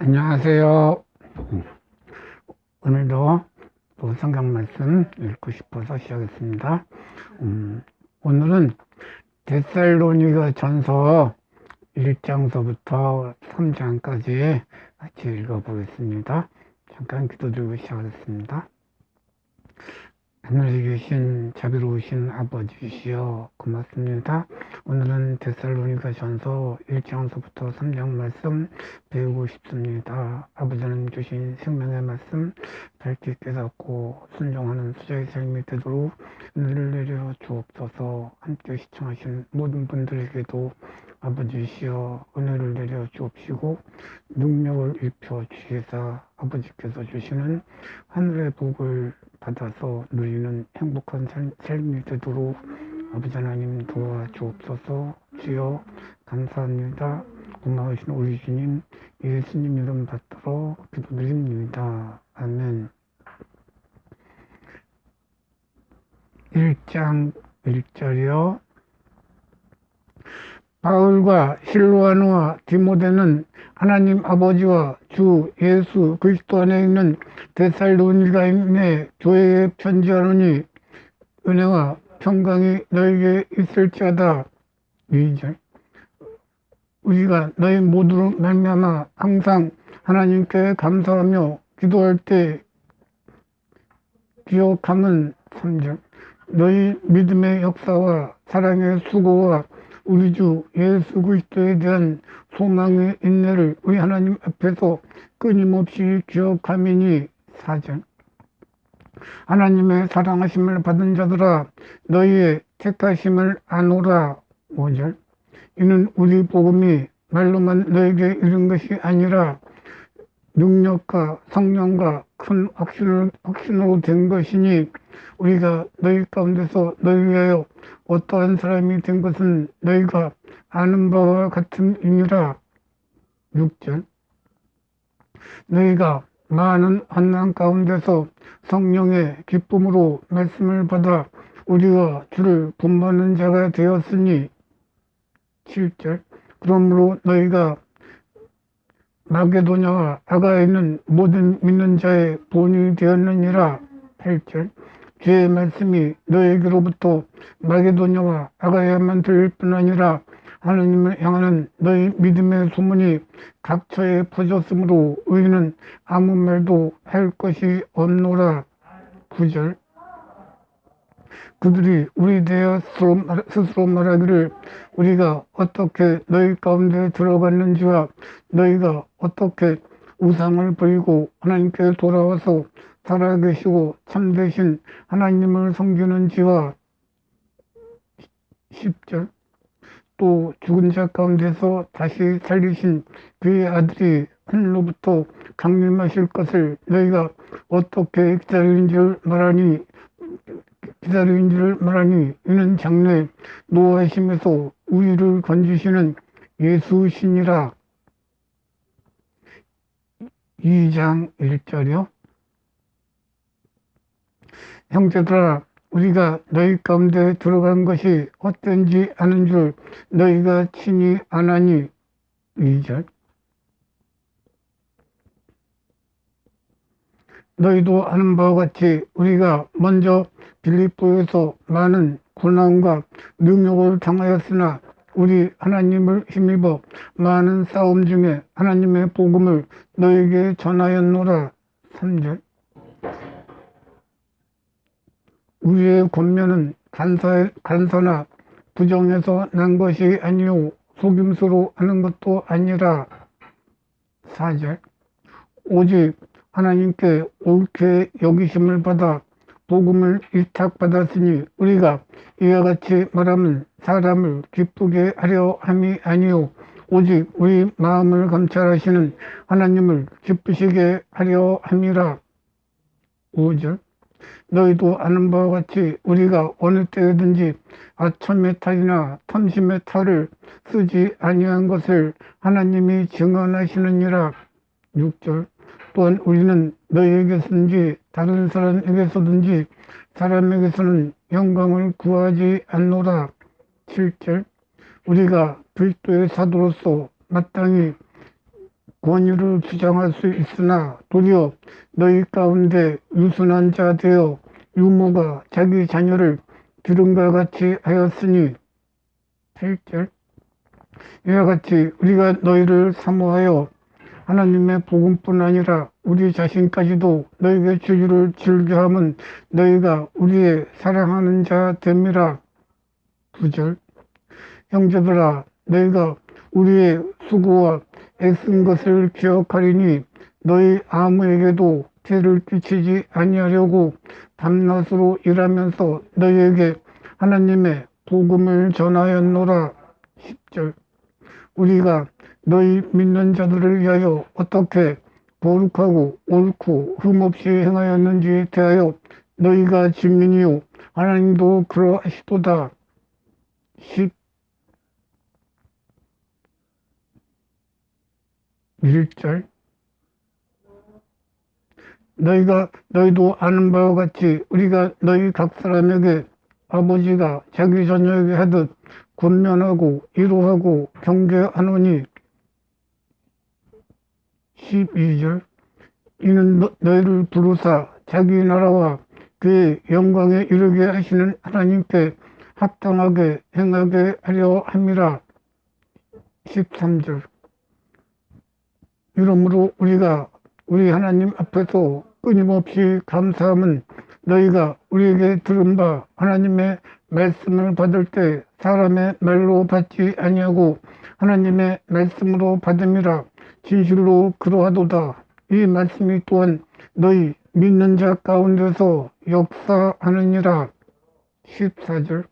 안녕하세요. 오늘도 또 성경 말씀 읽고 싶어서 시작했습니다. 음, 오늘은 데살로니가 전서 1장서부터 3장까지 같이 읽어보겠습니다. 잠깐 기도드리고 시작하겠습니다. 하늘에 계신 자비로우신 아버지시여 고맙습니다. 오늘은 데살로니가 전서 1장서부터 3장 말씀 배우고 싶습니다. 아버지는 주신 생명의 말씀 밝게 깨닫고 순종하는 수자의 삶이 되도록 은혜를 내려 주옵소서 함께 시청하신 모든 분들에게도 아버지시여 은혜를 내려 주옵시고 능력을 입혀 주시사 아버지께서 주시는 하늘의 복을 받아서 누리는 행복한 삶- 삶이 되도록 아버지 하나님 도와주옵소서 주여 감사합니다. 고마우신 우리 주님 예수님 이름 받들어 기도드립니다. 아멘 1장 1절이요 바울과 실로아노와 디모데는 하나님 아버지와 주 예수 그리스도 안에 있는 데살로니가인의 교회에 편지하노니 은혜와 평강이 너에게 있을지어다. 2절 우리가 너희 모두로 말미암아 항상 하나님께 감사하며 기도할 때 기억함은 3절 너희 믿음의 역사와 사랑의 수고와 우리 주 예수 그리스도에 대한 소망의 인내를 우리 하나님 앞에서 끊임없이 기억함이니 4절 하나님의 사랑하심을 받은 자들아 너희의 택하심을 아노라. 5절. 이는 우리 복음이 말로만 너에게 이른 것이 아니라 능력과 성령과 큰 확신으로, 확신으로 된 것이니 우리가 너희 가운데서 너희 위하여 어떠한 사람이 된 것은 너희가 아는 바와 같음이니라. 6절. 너희가 많은 환난 가운데서 성령의 기쁨으로 말씀을 받아 우리가 주를 본받는 자가 되었으니. 7절. 그러므로 너희가 마게도냐와 아가에 있는 모든 믿는 자의 본이 되었느니라. 8절. 주의 말씀이 너에게로부터 마게도냐와 아가야만 들릴 뿐 아니라 하나님을 향하는 너희 믿음의 소문이 각처에 퍼졌으므로 우리는 아무 말도 할 것이 없노라. 9절. 그들이 우리 대하 스스로, 말, 스스로 말하기를 우리가 어떻게 너희 가운데 들어갔는지와 너희가 어떻게 우상을 버리고 하나님께 돌아와서 살아계시고 참되신 하나님을 섬기는지와 10절 또 죽은 자 가운데서 다시 살리신 그의 아들이 하늘로부터 강림하실 것을 너희가 어떻게 기다리는 줄 말하니 기다리는 줄 말하니 이는 장래 노하심에서 우리를 건지시는 예수신이라. 2장 1절이요. 형제들아 우리가 너희 가운데 들어간 것이 어떤지 아는 줄 너희가 친히 아나니. 2절. 너희도 아는 바와 같이 우리가 먼저 빌립보에서 많은 고난과 능욕을 당하였으나 우리 하나님을 힘입어 많은 싸움 중에 하나님의 복음을 너에게 전하였노라. 3절 우리의 권면은 간사, 간사나 부정해서 난 것이 아니오 속임수로 하는 것도 아니라 4절. 오직 하나님께 옳게 여기심을 받아 복음을 위탁받았으니 우리가 이와 같이 말하면 사람을 기쁘게 하려 함이 아니오 오직 우리 마음을 감찰하시는 하나님을 기쁘시게 하려 함이라. 5절 너희도 아는 바와 같이 우리가 어느 때든지 아첨의 탈이나 탐심의 탈을 쓰지 아니한 것을 하나님이 증언하시느니라. 6절. 또한 우리는 너희에게서든지 다른 사람에게서든지 사람에게서는 영광을 구하지 않노라. 7절. 우리가 그리스도의 사도로서 마땅히 권위를 주장할 수 있으나 도리어 너희 가운데 유순한 자 되어 유모가 자기 자녀를 들은과 같이 하였으니 8절. 이와 같이 우리가 너희를 사모하여 하나님의 복음뿐 아니라 우리 자신까지도 너희에게 주주를 즐겨함은 너희가 우리의 사랑하는 자 됨이라. 9절. 형제들아 너희가 우리의 수고와 애쓴 것을 기억하리니 너희 아무에게도 죄를 끼치지 아니하려고 밤낮으로 일하면서 너희에게 하나님의 복음을 전하였노라. 10절. 우리가 너희 믿는 자들을 위하여 어떻게 거룩하고 옳고 흠없이 행하였는지에 대하여 너희가 증인이요 하나님도 그러하시도다 11절? 너희가 너희도 아는 바와 같이 우리가 너희 각 사람에게 아버지가 자기 자녀에게 하듯 권면하고 위로하고 경계하노니. 12절. 이는 너, 너희를 부르사 자기 나라와 그의 영광에 이르게 하시는 하나님께 합당하게 행하게 하려 함이라. 13절 이러므로 우리가 우리 하나님 앞에서 끊임없이 감사함은 너희가 우리에게 들은 바 하나님의 말씀을 받을 때 사람의 말로 받지 아니하고 하나님의 말씀으로 받음이라 진실로 그러하도다. 이 말씀이 또한 너희 믿는 자 가운데서 역사하느니라. 14절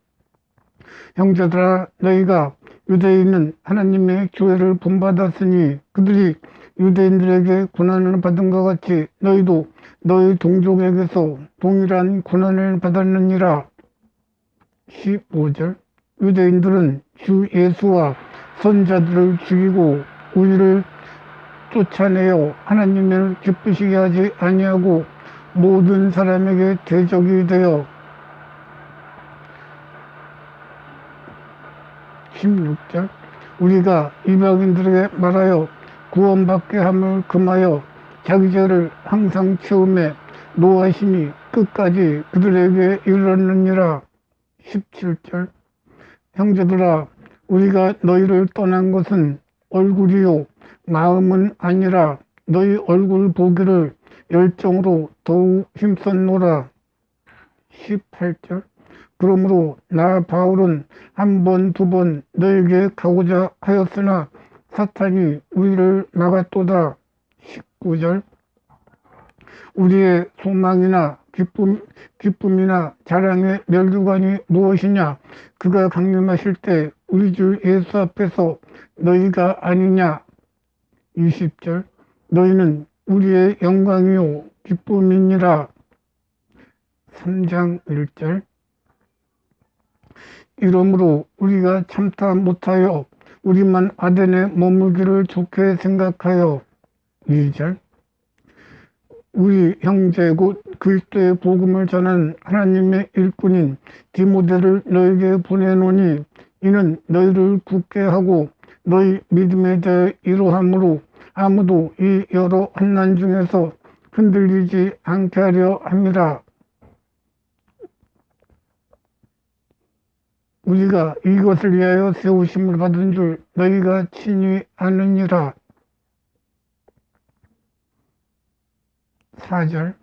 형제들아 너희가 유대인은 하나님의 교회를 본받았으니 그들이 유대인들에게 고난을 받은 것 같이 너희도 너희 동족에게서 동일한 고난을 받았느니라. 15절. 유대인들은 주 예수와 선자들을 죽이고 우리를 쫓아내어 하나님을 기쁘시게 하지 아니하고 모든 사람에게 대적이 되어. 16절. 우리가 이방인들에게 말하여 구원받게 함을 금하여 자기 죄를 항상 채움에 노하심이 끝까지 그들에게 이르렀느니라. 17절. 형제들아 우리가 너희를 떠난 것은 얼굴이요 마음은 아니라 너희 얼굴 보기를 열정으로 더욱 힘썼노라. 18절. 그러므로 나 바울은 한 번 두 번 너에게 가고자 하였으나 사탄이 우리를 막았도다. 19절. 우리의 소망이나 기쁨, 기쁨이나 자랑의 멸류관이 무엇이냐? 그가 강림하실 때 우리 주 예수 앞에서 너희가 아니냐? 20절. 너희는 우리의 영광이요 기쁨이니라. 3장 1절. 이러므로 우리가 참다 못하여 우리만 아덴에 머물기를 좋게 생각하여 2절 우리 형제 곧 그리스도의 복음을 전한 하나님의 일꾼인 디모데를 너에게 보내노니 이는 너희를 굳게 하고 너희 믿음에 대해 이로함으로 아무도 이 여러 환난 중에서 흔들리지 않게 하려 함이라. 우리가 이것을 위하여 세우심을 받은 줄 너희가 친히 아느니라. 4절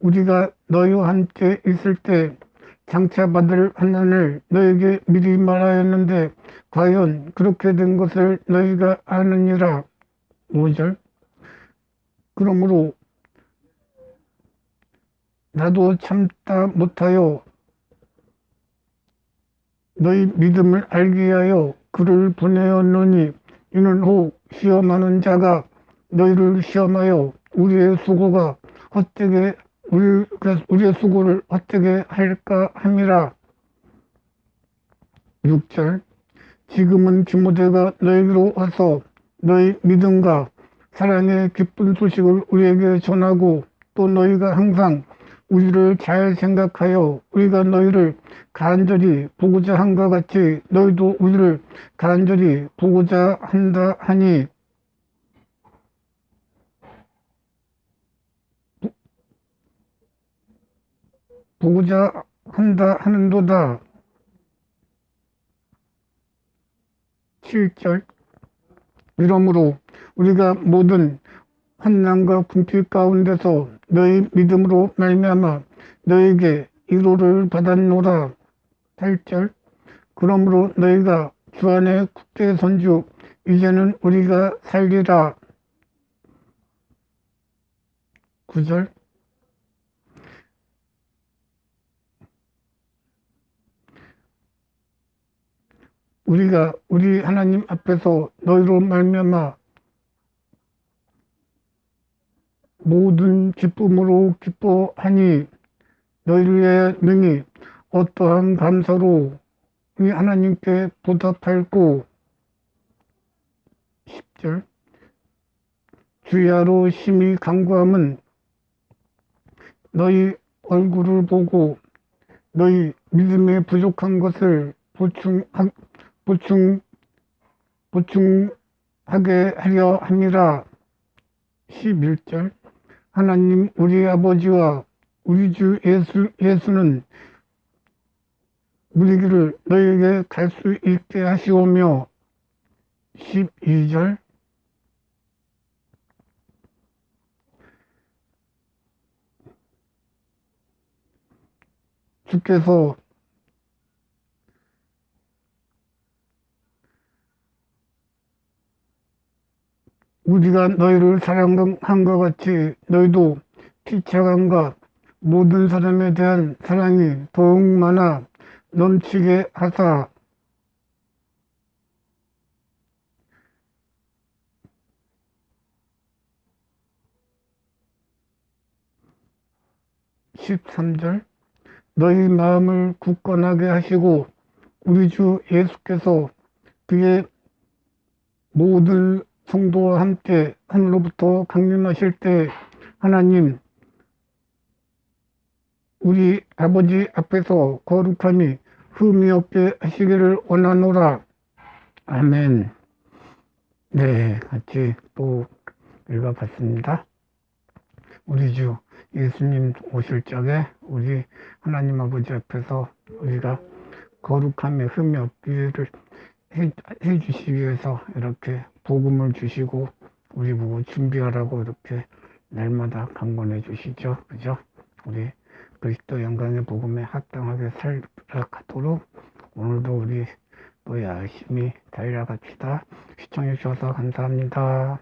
우리가 너희와 함께 있을 때 장차 받을 환난을 너에게 미리 말하였는데 과연 그렇게 된 것을 너희가 아느니라. 5절 그러므로 나도 참다 못하여 너희 믿음을 알게 하여 그를 보내었노니 이는 혹 시험하는 자가 너희를 시험하여 우리의 수고가 헛되게 우리, 우리의 수고를 헛되게 할까 함이라. 6절. 지금은 디모데가 너희로 와서 너희 믿음과 사랑의 기쁜 소식을 우리에게 전하고 또 너희가 항상 우리를 잘 생각하여 우리가 너희를 간절히 보고자 한것 같이 너희도 우리를 간절히 보고자 한다 하니. 보고자 한다 하는도다. 7절. 이러므로 우리가 모든 환난과 궁핍 가운데서 너희 믿음으로 말미암아 너에게 위로를 받았노라. 8절 그러므로 너희가 주 안에 국대 선주 이제는 우리가 살리라. 9절 우리가 우리 하나님 앞에서 너희로 말미암아 모든 기쁨으로 기뻐하니 너희를 능히 어떠한 감사로 이 하나님께 보답할고 10절. 주야로 심히 간구함은 너희 얼굴을 보고 너희 믿음에 부족한 것을 보충하, 보충, 보충하게 하려 함이라. 11절 하나님 우리 아버지와 우리 주 예수, 예수는 우리 길을 너에게 갈 수 있게 하시오며 12절. 주께서 우리가 너희를 사랑한 것 같이 너희도 피차간과 모든 사람에 대한 사랑이 더욱 많아 넘치게 하사. 13절. 너희 마음을 굳건하게 하시고 우리 주 예수께서 그의 모든 성도와 함께 하늘로부터 강림하실 때 하나님 우리 아버지 앞에서 거룩함이 흠이 없게 하시기를 원하노라. 아멘. 네, 같이 또 읽어봤습니다. 우리 주 예수님 오실 적에 우리 하나님 아버지 앞에서 우리가 거룩함에 흠이 없기를 해, 해 주시기 위해서 이렇게 복음을 주시고 우리 보고 준비하라고 이렇게 날마다 강권해 주시죠. 그죠? 우리 그리스도 영광의 복음에 합당하게 살아가도록 오늘도 우리 또 열심히 달려갑시다. 시청해 주셔서 감사합니다.